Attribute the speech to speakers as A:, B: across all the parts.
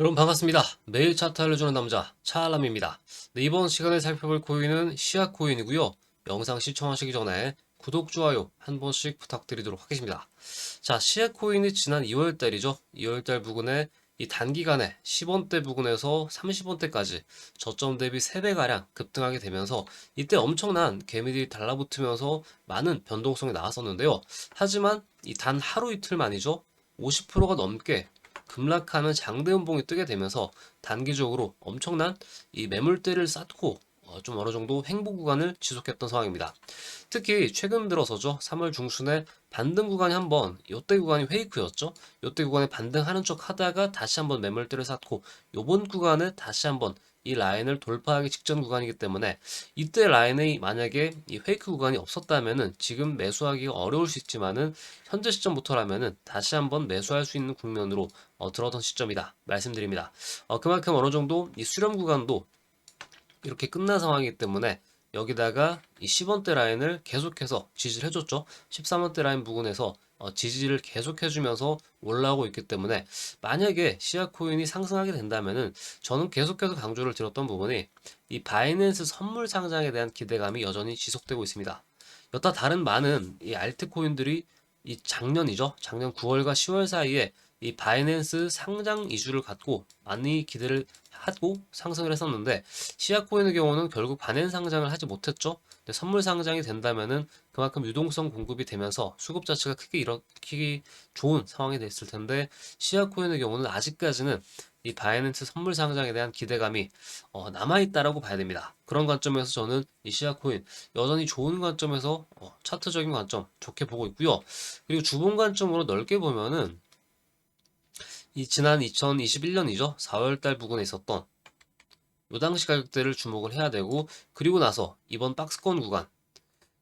A: 여러분 반갑습니다. 매일 차트 알려주는 남자 차알람입니다. 네, 이번 시간에 살펴볼 코인은 시아 코인이고요. 영상 시청하시기 전에 구독, 좋아요 한 번씩 부탁드리도록 하겠습니다. 자, 시아 코인이 지난 2월달이죠. 2월달 부근에 이 단기간에 10원대 부근에서 30원대까지 저점 대비 3배가량 급등하게 되면서 이때 엄청난 개미들이 달라붙으면서 많은 변동성이 나왔었는데요. 하지만 이 단 하루 이틀만이죠. 50%가 넘게 급락하는 장대 음봉이 뜨게 되면서 단기적으로 엄청난 이 매물대를 쌓고 어, 좀 어느 정도 횡보 구간을 지속했던 상황입니다. 특히 최근 들어서죠. 3월 중순에 반등 구간이 한번 요때 구간이 페이크였죠. 요때 구간에 반등하는 척 하다가 다시 한번 매물대를 쌓고 요번 구간에 다시 한번 이 라인을 돌파하기 직전 구간이기 때문에 이때 라인이 만약에 이 페이크 구간이 없었다면은 지금 매수하기가 어려울 수 있지만은 현재 시점부터라면은 다시 한번 매수할 수 있는 국면으로 어, 들어던 시점이다 말씀드립니다. 어, 그만큼 어느 정도 이 수렴 구간도 이렇게 끝난 상황이기 때문에 여기다가 이 10원대 라인을 계속해서 지지를 해줬죠. 13원대 라인 부근에서 어, 지지를 계속해주면서 올라오고 있기 때문에 만약에 시아 코인이 상승하게 된다면은 저는 계속해서 강조를 드렸던 부분이 이 바이낸스 선물 상장에 대한 기대감이 여전히 지속되고 있습니다. 여타 다른 많은 이 알트 코인들이 이 작년이죠. 작년 9월과 10월 사이에 이 바이낸스 상장 이슈를 갖고 많이 기대를 하고 상승을 했었는데 시아코인의 경우는 결국 반엔 상장을 하지 못했죠. 선물 상장이 된다면은 그만큼 유동성 공급이 되면서 수급 자체가 크게 일으키기 좋은 상황이 됐을 텐데 시아코인의 경우는 아직까지는 이 바이낸스 선물 상장에 대한 기대감이 어, 남아있다라고 봐야 됩니다. 그런 관점에서 저는 이 시아코인 여전히 좋은 관점에서 어, 차트적인 관점 좋게 보고 있고요. 그리고 주봉 관점으로 넓게 보면은 이 지난 2021년이죠. 4월달 부근에 있었던 요 당시 가격대를 주목을 해야 되고 그리고 나서 이번 박스권 구간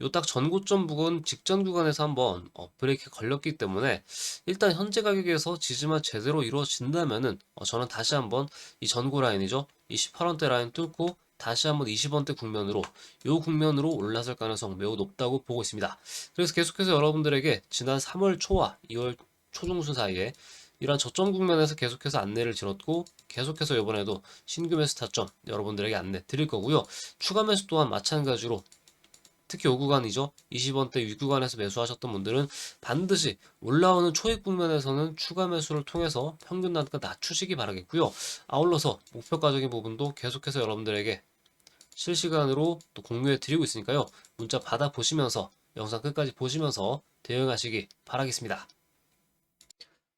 A: 요 딱 전고점 부근 직전 구간에서 한번 어, 브레이크 걸렸기 때문에 일단 현재 가격에서 지지만 제대로 이루어진다면은 어, 저는 다시 한번 이 전고 라인이죠. 이 18원대 라인 뚫고 다시 한번 20원대 국면으로 요 국면으로 올라설 가능성 매우 높다고 보고 있습니다. 그래서 계속해서 여러분들에게 지난 3월 초와 2월 초중순 사이에 이러한 저점 국면에서 계속해서 안내를 드렸고 계속해서 이번에도 신규 매수 타점 여러분들에게 안내 드릴 거고요. 추가 매수 또한 마찬가지로 특히 요 구간이죠. 20원대 위 구간에서 매수하셨던 분들은 반드시 올라오는 초입 국면에서는 추가 매수를 통해서 평균 단가 낮추시기 바라겠고요. 아울러서 목표가적인 부분도 계속해서 여러분들에게 실시간으로 또 공유해 드리고 있으니까요. 문자 받아 보시면서 영상 끝까지 보시면서 대응하시기 바라겠습니다.